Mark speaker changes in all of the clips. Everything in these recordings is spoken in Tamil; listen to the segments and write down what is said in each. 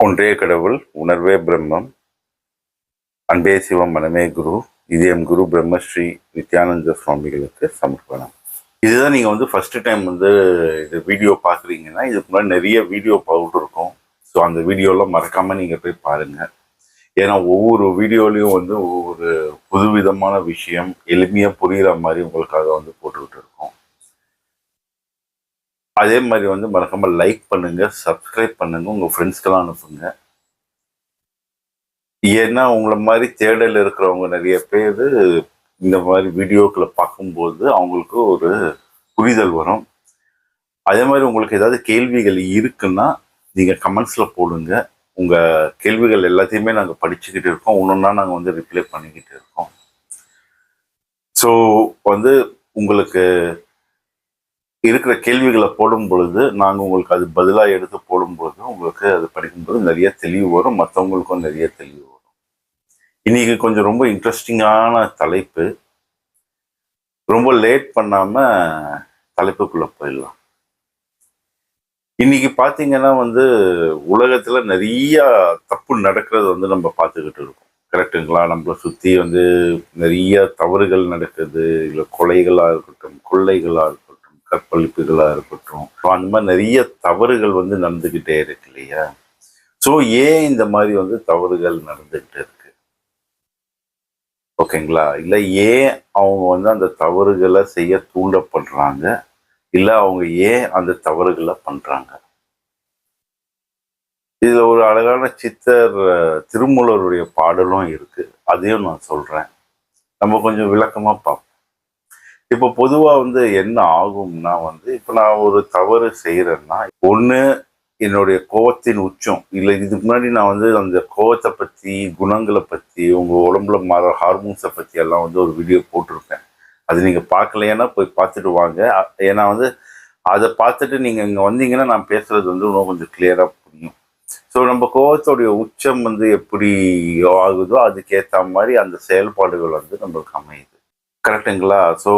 Speaker 1: ஒன்றே கடவுள் உணர்வே பிரம்மம். அன்பே சிவம் மனமே குரு. இது எம் குரு பிரம்மஸ்ரீ நித்யானந்த சுவாமிகளுக்கு சமர்ப்பணம். இதுதான் நீங்கள் வந்து ஃபர்ஸ்ட் டைம் வந்து இது வீடியோ பார்க்குறீங்கன்னா இதுக்கு முன்னாடி நிறைய வீடியோ போட்டிருக்கோம் ஸோ அந்த வீடியோலாம் மறக்காமல் நீங்கள் போய் பாருங்கள் ஏன்னா ஒவ்வொரு வீடியோலையும் வந்து ஒவ்வொரு புதுவிதமான விஷயம் எளிமையாக புரிகிற மாதிரி உங்களுக்காக வந்து போட்டுக்கிட்டு இருக்கோம். அதே மாதிரி வந்து மறக்காமல் லைக் பண்ணுங்க சப்ஸ்கிரைப் பண்ணுங்க உங்கள் ஃப்ரெண்ட்ஸ்க்கெல்லாம் அனுப்புங்க. ஏன்னா உங்களை மாதிரி தேடல் இருக்கிறவங்க நிறைய பேர் இந்த மாதிரி வீடியோக்களை பார்க்கும்போது அவங்களுக்கு ஒரு புரிதல் வரும். அதே மாதிரி உங்களுக்கு ஏதாவது கேள்விகள் இருக்குன்னா நீங்கள் கமெண்ட்ஸில் போடுங்க. உங்கள் கேள்விகள் எல்லாத்தையுமே நாங்கள் படிச்சுக்கிட்டு இருக்கோம். ஒன்னொன்னா நாங்கள் வந்து ரிப்ளை பண்ணிக்கிட்டு இருக்கோம். ஸோ வந்து உங்களுக்கு இருக்கிற கேள்விகளை போடும் பொழுது நாங்கள் உங்களுக்கு அது பதிலாக எடுத்து போடும் பொழுது உங்களுக்கு அது படிக்கும்போது நிறைய தெளிவு வரும் மற்றவங்களுக்கும் நிறைய தெளிவு வரும். இன்னைக்கு கொஞ்சம் ரொம்ப இன்ட்ரெஸ்டிங்கான தலைப்பு. ரொம்ப லேட் பண்ணாமல் தலைப்புக்குள்ளே போயிடலாம். இன்னைக்கு பார்த்தீங்கன்னா வந்து உலகத்தில் நிறைய தப்பு நடக்கிறது வந்து நம்ம பார்த்துக்கிட்டு இருக்கோம். கரெக்டுங்களா நம்மளை சுற்றி வந்து நிறைய தவறுகள் நடக்குது. இல்லை கொலைகளாக இருக்கட்டும் கொள்ளைகளாக இருக்கட்டும் கற்பழிப்புகளாக இருக்கட்டும். அந்த மாதிரி நிறைய தவறுகள் வந்து நடந்துக்கிட்டே இருக்கு இல்லையா? ஸோ ஏன் இந்த மாதிரி வந்து தவறுகள் நடந்துக்கிட்டு இருக்கு? ஓகேங்களா? இல்லை ஏன் அவங்க வந்து அந்த தவறுகளை செய்ய தூண்டப்படுறாங்க? இல்லை அவங்க ஏன் அந்த தவறுகளை பண்ணுறாங்க இதுல ஒரு அழகான சித்தர் திருமூலருடைய பாடலும் இருக்கு. அதையும் நான் சொல்றேன். நம்ம கொஞ்சம் விளக்கமா பார்ப்போம். இப்போ பொதுவாக வந்து என்ன ஆகும்னா வந்து இப்போ நான் ஒரு தவறு செய்கிறேன்னா ஒன்று என்னுடைய கோவத்தின் உச்சம். இல்லை இதுக்கு முன்னாடி நான் வந்து அந்த கோவத்தை பற்றி குணங்களை பற்றி உங்கள் உடம்புல மாற ஹார்மோன்ஸை பற்றி எல்லாம் வந்து ஒரு வீடியோ போட்டிருப்பேன். அது நீங்கள் பார்க்கலைன்னா போய் பார்த்துட்டு வாங்க. ஏன்னா வந்து அதை பார்த்துட்டு நீங்கள் இங்கே வந்தீங்கன்னா நான் பேசுகிறது வந்து இன்னும் கொஞ்சம் கிளியராக புரியும். ஸோ நம்ம கோவத்தோடைய உச்சம் வந்து எப்படி ஆகுதோ அதுக்கேற்ற மாதிரி அந்த செயல்பாடுகள் வந்து நம்மளுக்கு அமையுது. கரெக்டுங்களா? ஸோ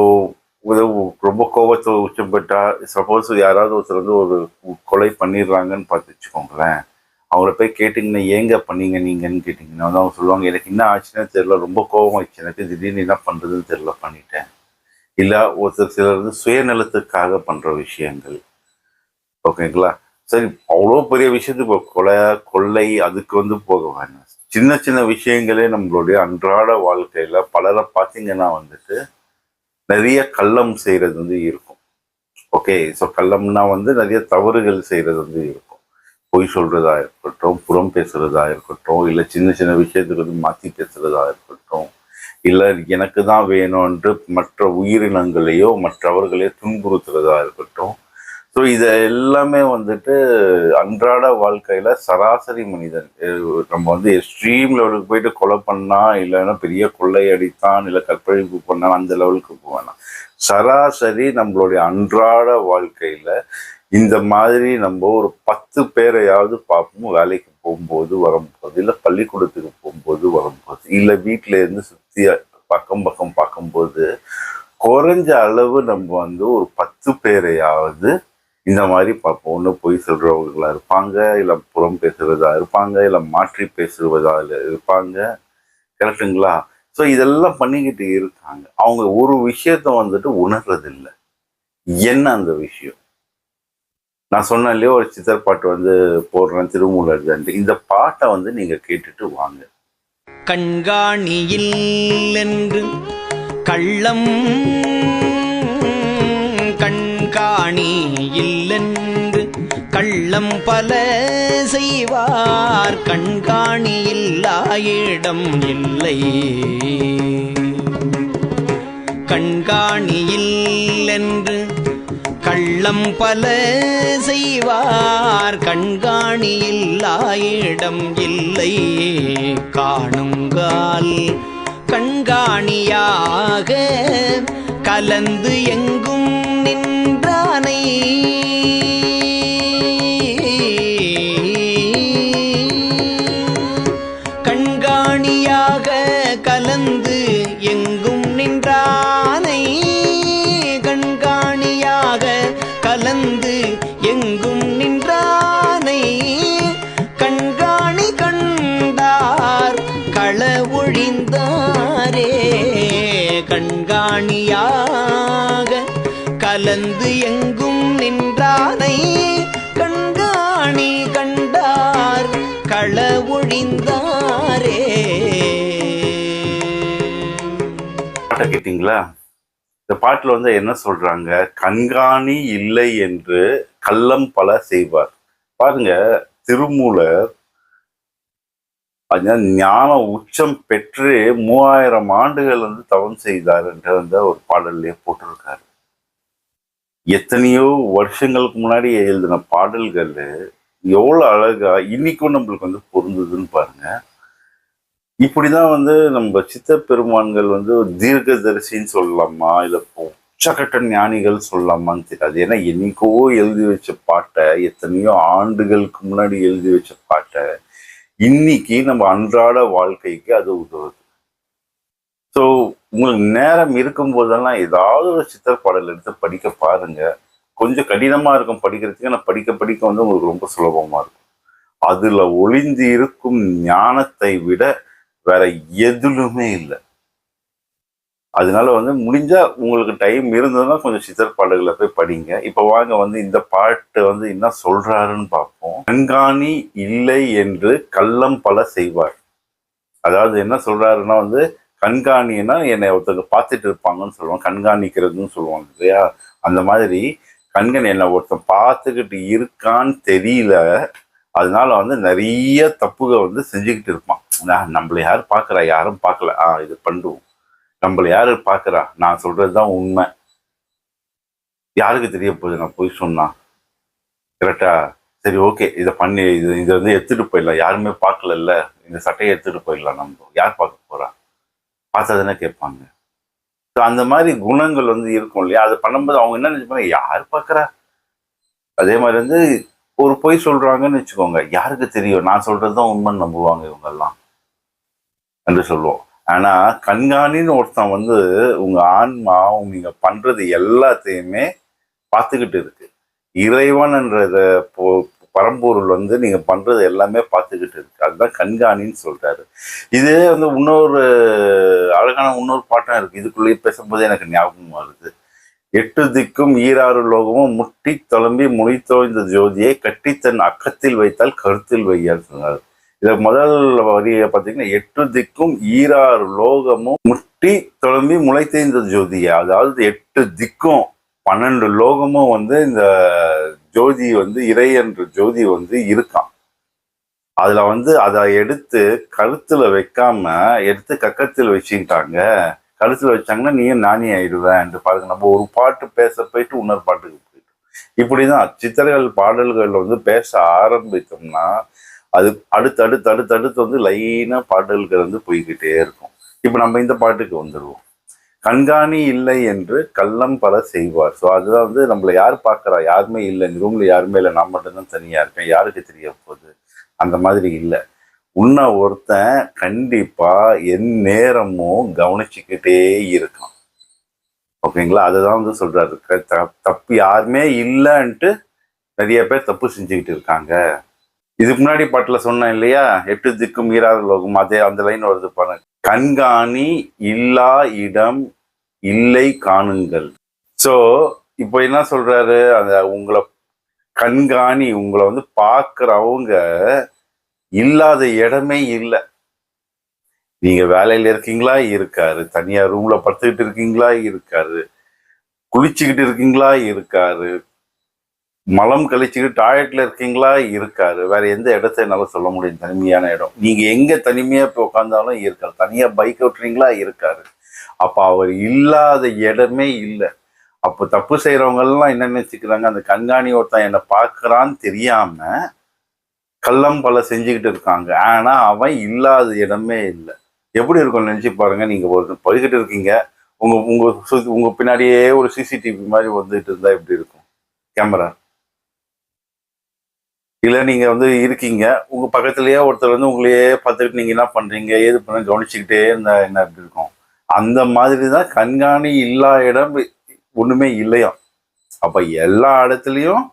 Speaker 1: ரொம்ப கோவத்தை உச்சம் பெற்றா சப்போஸ் யாராவது ஒருத்தர் வந்து ஒரு கொலை பண்ணிடுறாங்கன்னு பார்த்து வச்சுக்கோங்களேன். அவங்கள போய் கேட்டிங்கன்னா ஏங்க பண்ணீங்க நீங்கன்னு கேட்டிங்கன்னா வந்து அவங்க சொல்லுவாங்க எனக்கு என்ன ஆச்சுன்னே தெரியல ரொம்ப கோவம் ஆச்சு எனக்கு திடீர்னு என்ன பண்ணுறதுன்னு தெரில பண்ணிட்டேன். இல்லை ஒருத்தர் சிலர் வந்து சுயநலத்துக்காக பண்ணுற விஷயங்கள். ஓகேங்களா? சரி அவ்வளோ பெரிய விஷயத்துக்கு கொலை கொள்ளை அதுக்கு வந்து போக வேணாம். சின்ன சின்ன விஷயங்களே நம்மளுடைய அன்றாட வாழ்க்கையில் பலரை பார்த்தீங்கன்னா வந்துட்டு நிறைய கள்ளம் செய்கிறது வந்து இருக்கும். ஓகே ஸோ கள்ளம்னா வந்து நிறைய தவறுகள் செய்கிறது வந்து இருக்கும். பொய் சொல்கிறதா இருக்கட்டும் புறம் பேசுறதா இருக்கட்டும் இல்லை சின்ன சின்ன விஷயத்துக்கு வந்து மாற்றி பேசுகிறதா இருக்கட்டும் இல்லை எனக்கு தான் வேணும்ன்று மற்ற உயிரினங்களையோ மற்றவர்களையோ துன்புறுத்துறதா இருக்கட்டும் ஸோ இது எல்லாமே வந்துட்டு அன்றாட வாழ்க்கையில் சராசரி மனிதன். நம்ம வந்து எக்ஸ்ட்ரீம் லெவலுக்கு போயிட்டு கொலை பண்ணான் இல்லைன்னா பெரிய கொள்ளை அடித்தான் இல்லை கற்பழிப்பு பண்ணான் அந்த லெவலுக்கு போவேணாம் சராசரி நம்மளுடைய அன்றாட வாழ்க்கையில் இந்த மாதிரி நம்ம ஒரு பத்து பேரையாவது பார்ப்போம். வேலைக்கு போகும்போது வரும்போது இல்லை பள்ளிக்கூடத்துக்கு போகும்போது வரும்போது இல்லை வீட்டிலேருந்து இருந்து பக்கம் பக்கம் பார்க்கும்போது குறைஞ்ச அளவு நம்ம வந்து ஒரு பத்து பேரையாவது இந்த மாதிரி பார்ப்போம். ஒன்று பொய் சொல்றவங்களா இருப்பாங்க இல்லை புறம் பேசுறதா இருப்பாங்க இல்லை மாற்றி பேசுவதா இருப்பாங்க. கரெக்டுங்களா ஸோ இதெல்லாம் பண்ணிக்கிட்டு இருக்காங்க. அவங்க ஒரு விஷயத்த வந்துட்டு உணர்றதில்லை. என்ன அந்த விஷயம்? நான் சொன்னேன் ஒரு சித்தர் பாட்டு வந்து போடுறேன் திருமூலர் தண்டு இந்த பாட்டை வந்து நீங்க கேட்டுட்டு வாங்க.
Speaker 2: கண்காணியில் என்று கள்ளம் கண்காணியில் இல்லென்று கள்ளம் பல செய்வார். கண்காணி இல்லா இடம் இல்லை. கண்காணி இல்லென்று கள்ளம் பல செய்வார். கண்காணி இல்லா இடம் இல்லை. காணுங்கால் கண்காணியாக கலந்து எங்கும் நின்று கண்காணியாக கலந்து எங்கும் நின்றானை. கண்காணியாக கலந்து எங்கும் நின்றானை. கண்காணி கண்டார் கள ஒழிந்தாரே.
Speaker 1: கண்காணியாக கலந்து எங்கும் பாட்டை கேட்டிங்களா? இந்த பாட்டில் வந்து என்ன சொல்றாங்க? கண்காணி இல்லை என்று கள்ளம் பல செய்வார். பாருங்க திருமூலர் ஞான உச்சம் பெற்று மூவாயிரம் ஆண்டுகள் வந்து தவம் செய்தார் என்ற அந்த ஒரு பாடல்லையே போட்டிருக்காரு. எத்தனையோ வருஷங்களுக்கு முன்னாடி எழுதின பாடல்கள் எவ்வளவு அழகா இன்னைக்கும் நம்மளுக்கு வந்து பொருந்ததுன்னு பாருங்க. இப்படிதான் வந்து நம்ம சித்த பெருமான்கள் வந்து ஒரு தீர்க்கதரிசின்னு சொல்லலாமா? இல்ல உச்சகட்ட ஞானிகள் சொல்லலாமான்னு தெரியாது. ஏன்னா என்னைக்கோ எழுதி வச்ச பாட்டை எத்தனையோ ஆண்டுகளுக்கு முன்னாடி எழுதி வச்ச பாட்டை இன்னைக்கு நம்ம அன்றாட வாழ்க்கைக்கு அது உதவுது. ஸோ உங்களுக்கு நேரம் இருக்கும் போதெல்லாம் ஏதாவது ஒரு சித்தர் பாடல் எடுத்து படிக்க பாருங்க. கொஞ்சம் கடினமா இருக்கும் படிக்கிறதுக்கு. ஆனால் படிக்க படிக்க வந்து உங்களுக்கு ரொம்ப சுலபமா இருக்கும். அதுல ஒளிந்து இருக்கும் ஞானத்தை விட வேற எதுலுமே இல்லை. அதனால வந்து முடிஞ்சா உங்களுக்கு டைம் இருந்ததுன்னா கொஞ்சம் சித்தர் பாடல்களை போய் படிங்க. இப்போ வாங்க வந்து இந்த பாட்டு வந்து என்ன சொல்றாருன்னு பார்ப்போம். கண்காணி இல்லை என்று கள்ளம் பல செய்வார் அதாவது என்ன சொல்றாருன்னா வந்து கண்காணின்னா என்னை ஒருத்தங்க பார்த்துட்டு இருப்பாங்கன்னு சொல்லுவாங்க. கண்காணிக்கிறதுன்னு சொல்லுவாங்க இல்லையா? அந்த மாதிரி கண்கணி என்னை ஒருத்தன் பார்த்துக்கிட்டு இருக்கான்னு தெரியல. அதனால வந்து நிறைய தப்புக வந்து செஞ்சுக்கிட்டு இருப்பான். நம்மளை யார் பார்க்குறா யாரும் பார்க்கல. ஆ இது பண்ணுவோம். நம்மளை யாரு பார்க்குறா? நான் சொல்கிறது தான் உண்மை. யாருக்கு தெரிய போகுது? நான் போய் சொன்னா. கரெக்டா சரி ஓகே இதை பண்ணி இது இதை வந்து எடுத்துட்டு போயிடலாம். யாருமே பார்க்கலல்ல. இந்த சட்டையை எடுத்துட்டு போயிடலாம் நம்ம. யார் பார்க்க போறா? பார்த்தா தானே கேட்பாங்க. ஸோ அந்த மாதிரி குணங்கள் வந்து இருக்கும் இல்லையா? அதை பண்ணும்போது அவங்க என்ன நினச்சிப்பாங்க யார் பார்க்குறா? அதே மாதிரி வந்து ஒரு பொய் சொல்றாங்கன்னு வச்சுக்கோங்க. யாருக்கு தெரியும்? நான் சொல்கிறது தான் உண்மைன்னு நம்புவாங்க இவங்கெல்லாம். என்று சொல்லுவோம். ஆனால் கண்காணின்னு ஒருத்தன் வந்து உங்கள் ஆன்மா நீங்கள் பண்ணுறது எல்லாத்தையுமே பார்த்துக்கிட்டு இருக்கு. இறைவன்ன்றத போ பரம்பொருள் வந்து நீங்கள் பண்ணுறது எல்லாமே பார்த்துக்கிட்டு இருக்கு. அதுதான் கண்காணின்னு சொல்கிறாரு இதே வந்து இன்னொரு அழகான இன்னொரு பாட்டம் இருக்குது இதுக்குள்ளேயே பேசும்போது எனக்கு ஞாபகம் வருது. எட்டு திக்கும் ஈராறு லோகமும் முட்டி தொலம்பி முனித்தோய்ந்த ஜோதியை கட்டி தன் அக்கத்தில் வைத்தால் கருத்தில் வையார் சொன்னார். இத முதல் வரியை பார்த்தீங்கன்னா எட்டு திக்கும் ஈராறு லோகமும் முட்டி தொலம்பி முளைத்தேந்த ஜோதியா. அதாவது எட்டு திக்கும் பன்னெண்டு லோகமும் வந்து இந்த ஜோதி வந்து இறை என்ற ஜோதி வந்து இருக்கான் அதுல வந்து அதை எடுத்து கழுத்துல வைக்காம எடுத்து கக்கத்தில் வச்சுக்கிட்டாங்க. கழுத்துல வச்சாங்கன்னா நீயும் நானே ஆயிடுவேன் என்று பாருங்க. நம்ம ஒரு பாட்டு பேச போயிட்டு இன்னொரு பாட்டுக்கு போயிட்டோம். இப்படிதான் சித்திரைகள் பாடல்கள் வந்து பேச ஆரம்பித்தோம்னா அது அடுத்து அடுத்து அடுத்து அடுத்து வந்து லைனாக பாடல்கள் வந்து போய்கிட்டே இருக்கும். இப்போ நம்ம இந்த பாட்டுக்கு வந்துடுவோம் கண்காணி இல்லை என்று கள்ளம் பல செய்வார். ஸோ அதுதான் வந்து நம்மளை யார் பார்க்குறா? யாருமே இல்லை. இந்த யாருமே இல்லை. நான் மட்டும்தான் தனியாக இருக்கேன். யாருக்கு தெரிய போகுது? அந்த மாதிரி இல்லை. உன்னை ஒருத்தன் கண்டிப்பாக என் நேரமும் கவனிச்சுக்கிட்டே இருக்கான். ஓகேங்களா? அதுதான் வந்து சொல்கிறாரு த- தப்பு யாருமே இல்லைன்ட்டு நிறைய பேர் தப்பு செஞ்சுக்கிட்டு இருக்காங்க. இதுக்கு முன்னாடி பாட்டில் சொன்னேன் இல்லையா? எட்டு திக்கும் ஈராத லோகம். அதே அந்த லைன் வருது பாருங்க. கண்காணி இல்லா இடம் இல்லை காணுங்கள். ஸோ இப்போ என்ன சொல்றாரு? அந்த உங்களை கண்காணி உங்களை வந்து பார்க்குறவங்க இல்லாத இடமே இல்லை. நீங்க வேலையில இருக்கீங்களா? இருக்காரு. தனியா ரூம்ல படுத்துக்கிட்டு இருக்கீங்களா? இருக்காரு. குளிச்சுக்கிட்டு இருக்கீங்களா? இருக்காரு. மலம் கழிச்சுக்கிட்டு டாய்லெட்ல இருக்கீங்களா? இருக்காரு வேற எந்த இடத்த என்னால சொல்ல முடியும்? தனிமையான இடம். நீங்க எங்க தனிமையா போய் உட்காந்தாலும் இருக்காரு தனியா பைக் ஓட்டுறீங்களா? இருக்காரு அப்ப அவர் இல்லாத இடமே இல்லை. அப்போ தப்பு செய்யறவங்க எல்லாம் என்ன நினைச்சுக்கிறாங்க? அந்த கண்காணி ஒருத்தன் என்னை பார்க்குறான்னு தெரியாம கள்ளம் பல செஞ்சுக்கிட்டு இருக்காங்க. ஆனா அவன் இல்லாத இடமே இல்லை. எப்படி இருக்கும் நினைச்சு பாருங்க. நீங்க ஒரு படிக்கிட்டு இருக்கீங்க. உங்க உங்க சுத்தி- உங்க பின்னாடியே ஒரு சிசிடிவி மாதிரி வந்துட்டு இருந்தா எப்படி இருக்கும்? கேமரா. இல்லை நீங்கள் வந்து இருக்கீங்க. உங்கள் பக்கத்துலேயே ஒருத்தர் வந்து உங்களையே பார்த்துக்கிட்டு நீங்கள் என்ன பண்ணுறீங்க ஏது பண்ண கவனிச்சுக்கிட்டே இருந்தால் என்ன அப்படி இருக்கும்? அந்த மாதிரி தான் கண்காணி இல்லா இடம் ஒன்றுமே இல்லையா? அப்போ எல்லா இடத்துலையும்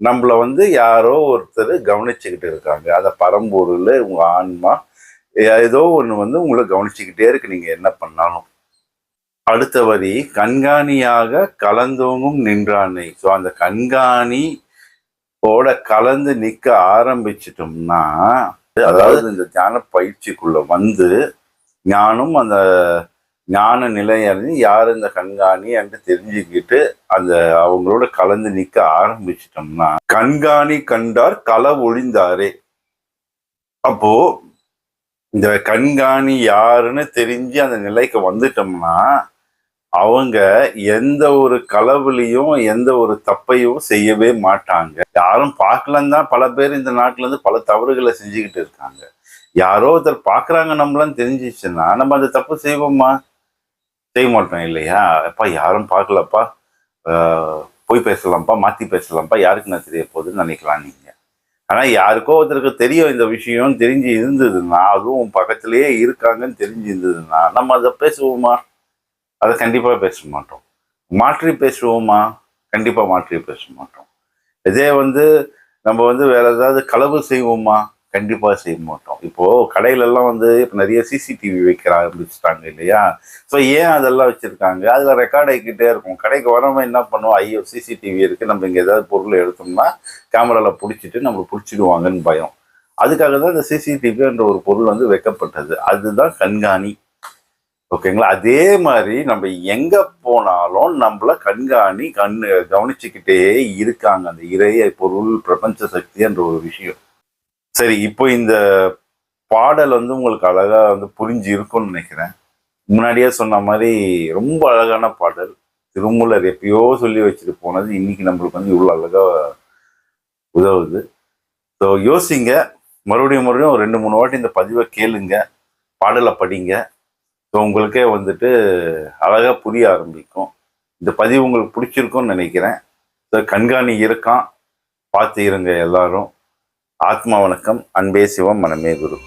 Speaker 1: நம்மள வந்து யாரோ ஒருத்தர் கவனிச்சுக்கிட்டு இருக்காங்க. அதை பரம்பூரில் உங்கள் ஆன்மா ஏதோ ஒன்று வந்து உங்களை கவனிச்சுக்கிட்டே இருக்கு. நீங்கள் என்ன பண்ணாலும். அடுத்த வரி கண்காணியாக கலந்தோங்கும் நின்றானை. ஸோ அந்த கண்காணி ஓட கலந்து நிக்க ஆரம்பிச்சிட்டோம்னா அதாவது இந்த தியான பயிற்சிக்குள்ள வந்து ஞானம் அந்த ஞான நிலை யார் இந்த கண்காணி என்று தெரிஞ்சுக்கிட்டு அந்த அவங்களோட கலந்து நிக்க ஆரம்பிச்சிட்டோம்னா கண்காணி கண்டார் கள ஒழிந்தாரே. அப்போ இந்த கண்காணி யாருன்னு தெரிஞ்சு அந்த நிலைக்கு வந்துட்டோம்னா அவங்க எந்த ஒரு களவுலையும் எந்த ஒரு தப்பையும் செய்யவே மாட்டாங்க. யாரும் பார்க்கலன்னு தான் பல பேர் இந்த நாட்டுல இருந்து பல தவறுகளை செஞ்சுக்கிட்டு இருக்காங்க. யாரோ ஒருத்தர் பார்க்குறாங்க நம்மளாம் தெரிஞ்சிச்சுன்னா நம்ம அந்த தப்பு செய்வோமா? செய்ய மாட்டோம் இல்லையா? அப்பா யாரும் பார்க்கலப்பா. போய் பேசலாம்ப்பா மாற்றி பேசலாம்ப்பா. யாருக்கு நான் தெரிய போகுதுன்னு நினைக்கலாம் நீங்கள் ஆனால் யாருக்கோ ஒருத்தருக்கு தெரியும் இந்த விஷயம் தெரிஞ்சு இருந்ததுன்னா அதுவும் பக்கத்திலேயே இருக்காங்கன்னு தெரிஞ்சு இருந்ததுன்னா நம்ம அதை பேசுவோமா? அதை கண்டிப்பாக பேச மாட்டோம். மாற்றி பேசுவோமா? கண்டிப்பாக மாற்றி பேச மாட்டோம். இதே வந்து நம்ம வந்து வேற ஏதாவது களவு செய்வோமா? கண்டிப்பாக செய்ய மாட்டோம். இப்போது கடையிலெல்லாம் வந்து இப்போ நிறைய சிசிடிவி வைக்கிற ஆரம்பிச்சிட்டாங்க இல்லையா? ஸோ ஏன் அதெல்லாம் வச்சுருக்காங்க? அதில் ரெக்கார்ட் ஆகிக்கிட்டே இருக்கும். கடைக்கு வரவன் என்ன பண்ணுவோம்? ஐயோ சிசிடிவி இருக்குது நம்ம இங்கே ஏதாவது பொருள் எடுத்தோம்னா கேமராவில் பிடிச்சிட்டு நம்ம பிடிச்சிடுவாங்கன்னு பயம். அதுக்காக தான் இந்த சிசிடிவின்ற ஒரு பொருள் வந்து வைக்கப்பட்டது. அதுதான் கண்காணி. ஓகேங்களா? அதே மாதிரி நம்ம எங்க போனாலும் நம்மள கண்காணி கண் கவனிச்சுக்கிட்டே இருக்காங்க. அந்த இறைய பொருள் பிரபஞ்ச சக்தின்ற ஒரு விஷயம். சரி இப்போ இந்த பாடல் வந்து உங்களுக்கு அழகா வந்து புரிஞ்சு இருக்கும்னு நினைக்கிறேன். முன்னாடியே சொன்ன மாதிரி ரொம்ப அழகான பாடல். திருமூலர் எப்பயோ சொல்லி வச்சுட்டு போனது. இன்னைக்கு நம்மளுக்கு வந்து இவ்வளோ அழகா உதவுது. ஸோ யோசிங்க. மறுபடியும் மறுபடியும் ஒரு ரெண்டு மூணு வாட்டி இந்த பதிவை கேளுங்க. பாடலை படிங்க. ஸோ உங்களுக்கே வந்துட்டு அழகா புரிய ஆரம்பிக்கும். இந்த பதிவு உங்களுக்கு பிடிச்சிருக்கும்னு நினைக்கிறேன். ஸோ கண்காணி இருக்கான் பார்த்து இருங்க எல்லாரும். ஆத்மா வணக்கம். அன்பே சிவம். மனமே குரு.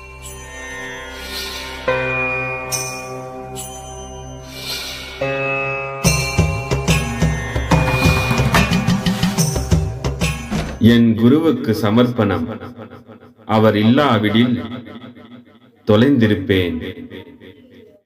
Speaker 3: என் குருவுக்கு சமர்ப்பணம். அவர் இல்லாவிடில் தொலைந்திருப்பேன்.